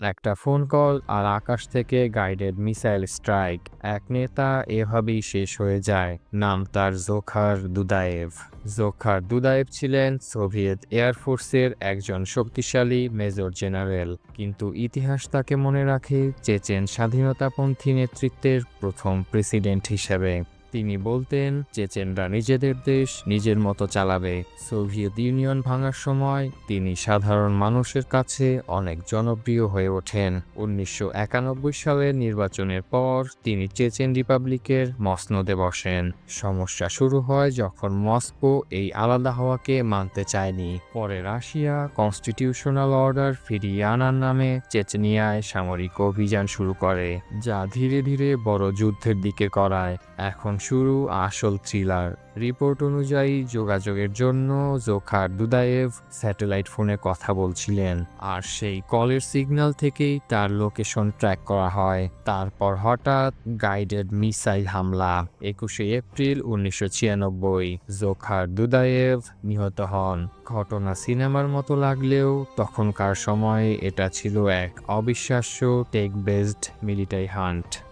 একটা phone call আর আকাশ থেকে guided missile strike এক নেতা এভাবেই শেষ হয়ে যায়। নাম তার জোখার দুদায়েভ। জোখার দুদায়েভ ছিলেন সোভিয়েত এয়ারফোর্সের একজন শক্তিশালী মেজর জেনারেল। কিন্তু ইতিহাস তাকে মনে রাখে চেচেন স্বাধীনতাপন্থী নেতৃত্বের প্রথম প্রেসিডেন্ট হিসেবে। তিনি বলতেন, চেচেনরা নিজেদের দেশ নিজের মতো চালাবে। সোভিয়েত ইউনিয়ন ভাঙার সময় তিনি সাধারণ মানুষের কাছে অনেক জনপ্রিয় হয়ে ওঠেন। উনিশশো একানব্বই সালের নির্বাচনের পর তিনি চেচেন রিপাবলিকের মসনদে বসেন। সমস্যা শুরু হয় যখন মস্কো এই আলাদা হওয়াকে মানতে চায়নি। পরে রাশিয়া কনস্টিটিউশনাল অর্ডার ফিরিয়ে আনার নামে চেচনিয়ায় সামরিক অভিযান শুরু করে, যা ধীরে ধীরে বড় যুদ্ধের দিকে করায় এখন শুরু আসল থ্রিলার। রিপোর্ট অনুযায়ী যোগাযোগের জন্য জোখার দুদায়েভ স্যাটেলাইট ফোনে কথা বলছিলেন আর সেই কলের সিগন্যাল থেকেই তার লোকেশন ট্র্যাক করা হয়। তারপর হঠাৎ গাইডেড মিসাইল হামলা, একুশে এপ্রিল উনিশশো ছিয়ানব্বই। জোখার দুদায়েভ নিহত হন। ঘটনা সিনেমার মতো লাগলেও তখনকার সময়ে এটা ছিল এক অবিশ্বাস্য টেক বেসড মিলিটারি হান্ট